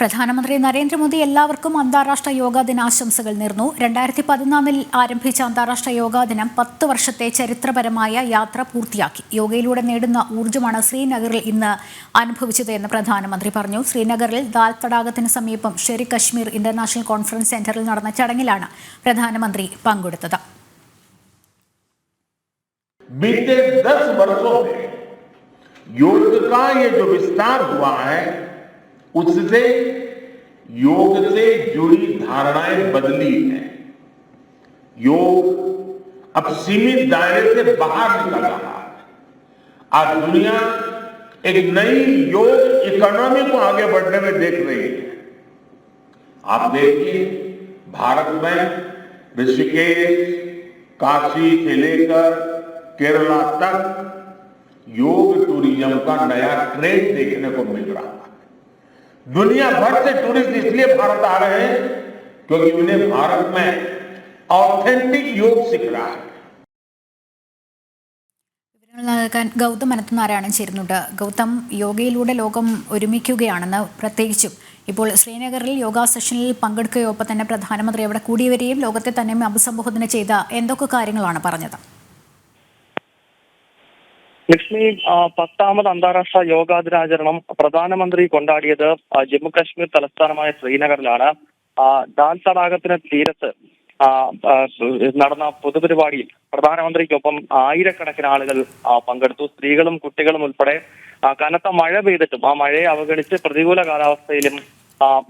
പ്രധാനമന്ത്രി നരേന്ദ്രമോദി എല്ലാവർക്കും അന്താരാഷ്ട്ര യോഗാ ദിനാശംസകൾ നേർന്നു രണ്ടായിരത്തി പതിനാലിൽ ആരംഭിച്ച അന്താരാഷ്ട്ര യോഗാ ദിനം പത്ത് വർഷത്തെ ചരിത്രപരമായ യാത്ര പൂർത്തിയാക്കി യോഗയിലൂടെ നേടുന്ന ഊർജ്ജമാണ് ശ്രീനഗറിൽ ഇന്ന് അനുഭവിച്ചത് എന്ന് പ്രധാനമന്ത്രി പറഞ്ഞു ശ്രീനഗറിൽ ദാൽ തടാകത്തിന് സമീപം ഷെരി കശ്മീർ ഇന്റർനാഷണൽ കോൺഫറൻസ് സെന്ററിൽ നടന്ന ചടങ്ങിലാണ് പ്രധാനമന്ത്രി പങ്കെടുത്തത് बीते दस वर्षों में योग का ये जो विस्तार हुआ है उससे योग से जुड़ी धारणाएँ बदली हैं। योग अब सीमित दायरे से बाहर निकल रहा है। आज दुनिया एक नई योग इकोनॉमी को आगे बढ़ने में देख रही है। आप देखिए, भारत में ऋषिकेश, काशी से लेकर केरला तक योग टूरिज़्म का नया ट्रेंड देखने को मिल रहा है। दुनिया भर से टूरिस्ट इसलिए भारत आ रहे हैं क्योंकि उन्हें भारत में ऑथेंटिक योग सिख रहा है വിവരങ്ങൾ നൽകാൻ ഗൗതം അനന്തനാരായണൻ ചേരുന്നുണ്ട് ഗൗതം യോഗയിലൂടെ ലോകം ഒരുമിക്കുകയാണെന്ന് പ്രത്യേകിച്ചും ഇപ്പോൾ ശ്രീനഗറിൽ യോഗാ സെഷനിൽ പങ്കെടുക്കുകയൊപ്പം തന്നെ പ്രധാനമന്ത്രി അവിടെ കൂടിയവരെയും ലോകത്തെ തന്നെ അഭിസംബോധന ചെയ്ത എന്തൊക്കെ കാര്യങ്ങളാണ് പറഞ്ഞത് ലക്ഷ്മി പത്താമത് അന്താരാഷ്ട്ര യോഗാ ദിനാചരണം പ്രധാനമന്ത്രി കൊണ്ടാടിയത് ജമ്മുകാശ്മീർ ജമ്മു കാശ്മീർ തലസ്ഥാനമായ ശ്രീനഗറിലാണ്. ഡാൽ തടാകത്തിന് തീരത്ത് നടന്ന പൊതുപരിപാടിയിൽ പ്രധാനമന്ത്രിക്കൊപ്പം ആയിരക്കണക്കിന് ആളുകൾ പങ്കെടുത്തു. സ്ത്രീകളും കുട്ടികളും ഉൾപ്പെടെ കനത്ത മഴ പെയ്തിട്ടും ആ മഴയെ അവഗണിച്ച് പ്രതികൂല കാലാവസ്ഥയിലും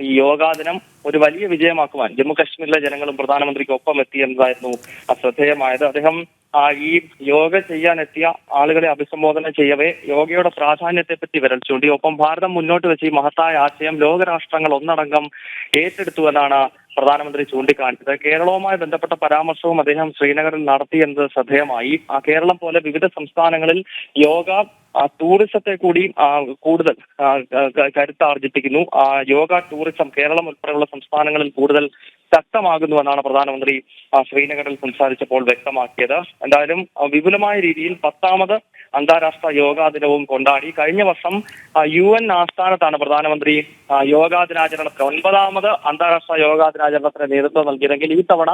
ഈ യോഗാ ദിനം ഒരു വലിയ വിജയമാക്കുവാൻ ജമ്മു കാശ്മീരിലെ ജനങ്ങളും പ്രധാനമന്ത്രിക്കൊപ്പം എത്തി എന്നതായിരുന്നു ശ്രദ്ധേയമായത്. അദ്ദേഹം ഈ യോഗ ചെയ്യാൻ എത്തിയ ആളുകളെ അഭിസംബോധന ചെയ്യവേ യോഗയുടെ പ്രാധാന്യത്തെ പറ്റി വിരൽ ചൂണ്ടി ഒപ്പം ഭാരതം മുന്നോട്ട് വെച്ച് ഈ മഹത്തായ ആശയം ലോകരാഷ്ട്രങ്ങൾ ഒന്നടങ്കം ഏറ്റെടുത്തു എന്നാണ് പ്രധാനമന്ത്രി ചൂണ്ടിക്കാണിച്ചത്. കേരളവുമായി ബന്ധപ്പെട്ട പരാമർശവും അദ്ദേഹം ശ്രീനഗറിൽ നടത്തി എന്നത് ശ്രദ്ധേയമായി. കേരളം പോലെ വിവിധ സംസ്ഥാനങ്ങളിൽ യോഗ ടൂറിസത്തെ കൂടി കൂടുതൽ കരുത്താർജിപ്പിക്കുന്നു. യോഗ ടൂറിസം കേരളം ഉൾപ്പെടെയുള്ള സംസ്ഥാനങ്ങളിൽ കൂടുതൽ ശക്തമാകുന്നുവെന്നാണ് പ്രധാനമന്ത്രി ശ്രീനഗറിൽ സംസാരിച്ചപ്പോൾ വ്യക്തമാക്കിയത്. എന്തായാലും വിപുലമായ രീതിയിൽ പത്താമത് അന്താരാഷ്ട്ര യോഗാ ദിനവും കൊണ്ടാടി. കഴിഞ്ഞ വർഷം യു എൻ ആസ്ഥാനത്താണ് പ്രധാനമന്ത്രി യോഗാ ദിനാചരണത്തിന് ഒൻപതാമത് അന്താരാഷ്ട്ര യോഗാ ദിനാചരണത്തിന് നേതൃത്വം നൽകിയതെങ്കിൽ ഈ തവണ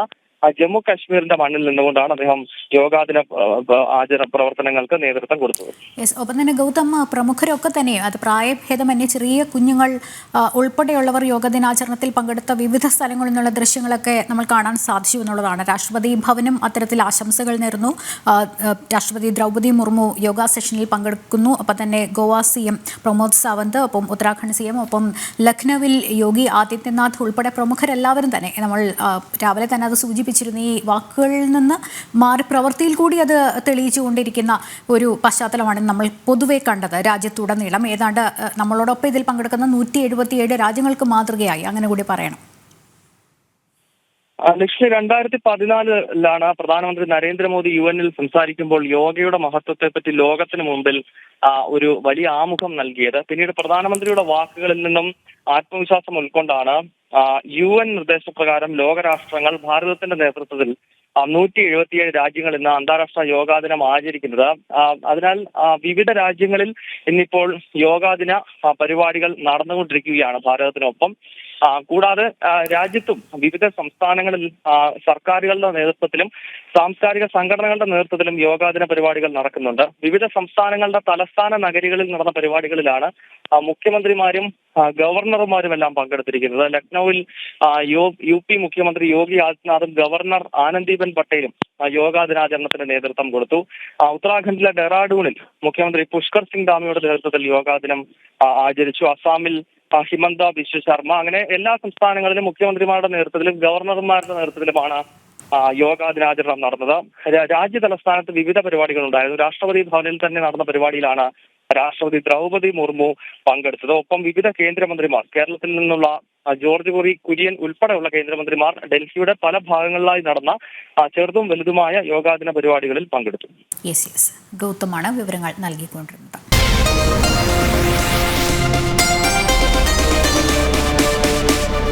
ജമ്മു കാശ്മീരിന്റെ മണ്ണിൽ നിന്നുകൊണ്ടാണ് അദ്ദേഹം യോഗാദിന ആചരണ പ്രവർത്തനങ്ങൾക്ക് നേതൃത്വം കൊടുത്തത്. ഒപ്പം തന്നെ ഗൗതം ആ, പ്രമുഖരൊക്കെ തന്നെ അത് പ്രായഭേദമന്യേ ചെറിയ കുഞ്ഞുങ്ങൾ ഉൾപ്പെടെയുള്ളവർ യോഗദിനാചരണത്തിൽ പങ്കെടുത്ത വിവിധ സ്ഥലങ്ങളിൽ നിന്നുള്ള ദൃശ്യങ്ങളൊക്കെ നമ്മൾ കാണാൻ സാധിച്ചു എന്നുള്ളതാണ്. രാഷ്ട്രപതി ഭവനും അത്തരത്തിൽ ആശംസകൾ നേർന്നു രാഷ്ട്രപതി ദ്രൗപദി മുർമു യോഗ സെഷനിൽ പങ്കെടുക്കുന്നു. ഒപ്പം തന്നെ ഗോവ സി എം പ്രമോദ് സാവന്ത് ഒപ്പം ഉത്തരാഖണ്ഡ് സി എം ഒപ്പം ലഖ്നൌവിൽ യോഗി ആദിത്യനാഥ് ഉൾപ്പെടെ പ്രമുഖരെല്ലാവരും തന്നെ. നമ്മൾ രാവിലെ തന്നെ അത് സൂചിപ്പിച്ചിരുന്നു ഈ വാക്കുകളിൽ നിന്ന് മാറി പ്രവൃത്തിയിൽ കൂടി അത് തെളിയിച്ചുകൊണ്ടിരിക്കുന്ന ഒരു പശ്ചാത്തലമാണ് നമ്മൾ പൊതുവെ കണ്ടത്. രാജ്യത്തുടനീളം ഏതാണ്ട് നമ്മളോടൊപ്പം ഇതിൽ പങ്കെടുക്കുന്ന നൂറ്റി എഴുപത്തിയേഴ് രാജ്യങ്ങൾക്ക് മാതൃകയായി. അങ്ങനെ കൂടി പറയണം. ലക്ഷ്മി രണ്ടായിരത്തി പതിനാലിലാണ് പ്രധാനമന്ത്രി നരേന്ദ്രമോദി യു എന്നിൽ സംസാരിക്കുമ്പോൾ യോഗയുടെ മഹത്വത്തെ പറ്റി ലോകത്തിന് മുമ്പിൽ ഒരു വലിയ ആമുഖം നൽകിയത്. പിന്നീട് പ്രധാനമന്ത്രിയുടെ വാക്കുകളിൽ നിന്നും ആത്മവിശ്വാസം ഉൾക്കൊണ്ടാണ് യു എൻ നിർദ്ദേശപ്രകാരം ലോകരാഷ്ട്രങ്ങൾ ഭാരതത്തിന്റെ നേതൃത്വത്തിൽ നൂറ്റി എഴുപത്തിയേഴ് രാജ്യങ്ങൾ ഇന്ന് അന്താരാഷ്ട്ര യോഗാ ദിനം ആചരിക്കുന്നത് അതിനാൽ വിവിധ രാജ്യങ്ങളിൽ ഇന്നിപ്പോൾ യോഗാ ദിന പരിപാടികൾ നടന്നുകൊണ്ടിരിക്കുകയാണ് ഭാരതത്തിനൊപ്പം. കൂടാതെ രാജ്യത്തും വിവിധ സംസ്ഥാനങ്ങളിൽ സർക്കാരുകളുടെ നേതൃത്വത്തിലും സാംസ്കാരിക സംഘടനകളുടെ നേതൃത്വത്തിലും യോഗാദിന പരിപാടികൾ നടക്കുന്നുണ്ട്. വിവിധ സംസ്ഥാനങ്ങളുടെ തലസ്ഥാന നഗരികളിൽ നടന്ന പരിപാടികളിലാണ് മുഖ്യമന്ത്രിമാരും ഗവർണർമാരും എല്ലാം പങ്കെടുത്തിരിക്കുന്നത്. ലക്നൌവിൽ യോ- പി മുഖ്യമന്ത്രി യോഗി ആദിത്യനാഥും ഗവർണർ ആനന്ദീബെൻ പട്ടേലും ആ, യോഗാ ദിനാചരണത്തിന് നേതൃത്വം കൊടുത്തു. ഉത്തരാഖണ്ഡിലെ ഡെറാഡൂണിൽ മുഖ്യമന്ത്രി പുഷ്കർ സിംഗ് ധാമിയുടെ നേതൃത്വത്തിൽ യോഗാ ദിനം ആചരിച്ചു. അസാമിൽ ഹിമന്ത ബിശ്വ ശർമ്മ അങ്ങനെ എല്ലാ സംസ്ഥാനങ്ങളിലും മുഖ്യമന്ത്രിമാരുടെ നേതൃത്വത്തിലും ഗവർണർമാരുടെ നേതൃത്വത്തിലുമാണ് യോഗാ ദിനാചരണം നടന്നത്. രാജ്യ തലസ്ഥാനത്ത് വിവിധ പരിപാടികൾ ഉണ്ടായിരുന്നു രാഷ്ട്രപതി ഭവനിൽ തന്നെ നടന്ന പരിപാടിയിലാണ് രാഷ്ട്രപതി ദ്രൗപദി മുർമു പങ്കെടുത്തത്. ഒപ്പം വിവിധ കേന്ദ്രമന്ത്രിമാർ കേരളത്തിൽ നിന്നുള്ള ജോർജ് കുറി കുര്യൻ ഉൾപ്പെടെയുള്ള കേന്ദ്രമന്ത്രിമാർ ഡൽഹിയുടെ പല ഭാഗങ്ങളിലായി നടന്ന ചെറുതും വലുതുമായ യോഗാദിന പരിപാടികളിൽ പങ്കെടുത്തു. ഗൗതമാണ് വിവരങ്ങൾ നൽകിക്കൊണ്ടിരുന്നത്.